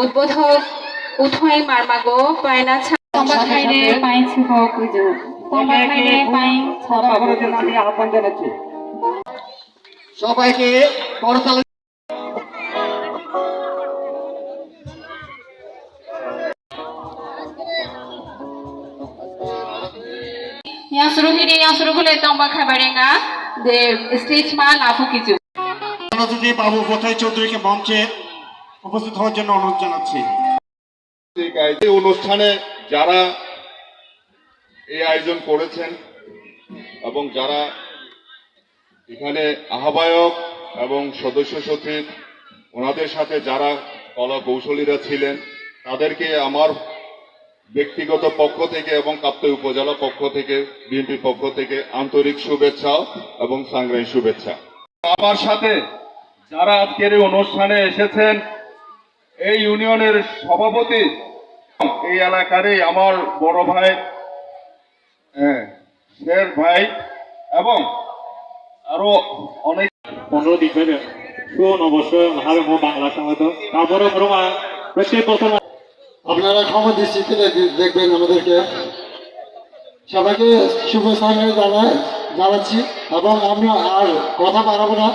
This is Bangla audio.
উদ্বোধক উথৈ মার্মাগো পায়না ছা তম্বাখাইরে পাইন ছিব কুজু করার জন্য আমি আহ্বান জানাচ্ছি। সবাইকে করতালি। ইয়াসরু হিরে ইয়াসরু গুলে তম্বাখাইবারেঙ্গা দে স্টেজ মা লাফু কিজু যদি বাবু কোথায় চৌধুরীকে মঞ্চে। উপস্থিত হওয়ার জন্য অনুরোধ জানাচ্ছি। এই অনুষ্ঠানে যারা এই আয়োজন করেছেন এবং যারা এখানে আহ্বায়ক এবং সদস্য সচিব, ওনাদের সাথে যারা কলা কৌশলীরা ছিলেন, তাদেরকে আমার ব্যক্তিগত পক্ষ থেকে এবং কাপ্তাই উপজেলা পক্ষ থেকে বিএনপি পক্ষ থেকে আন্তরিক শুভেচ্ছা এবং সংগ্রামী শুভেচ্ছা। আমার সাথে যারা আজকের এই অনুষ্ঠানে এসেছেন এই ইউনিয়নের সভাপতি এই এলাকারই আমার বড় ভাই হ্যাঁ, শের ভাই এবং আরও অনেক পনেরো দিন ধরে শুন অবশ্যই ভাবে মো বাংলা তো তারপরে প্রত্যেক বছর আপনারা ক্ষমা দৃষ্টিতে দেখ- দেখবেন আমাদেরকে। সবাইকে শুভ জানাই জানাচ্ছি এবং আমি আর কথা বাড়াবো না।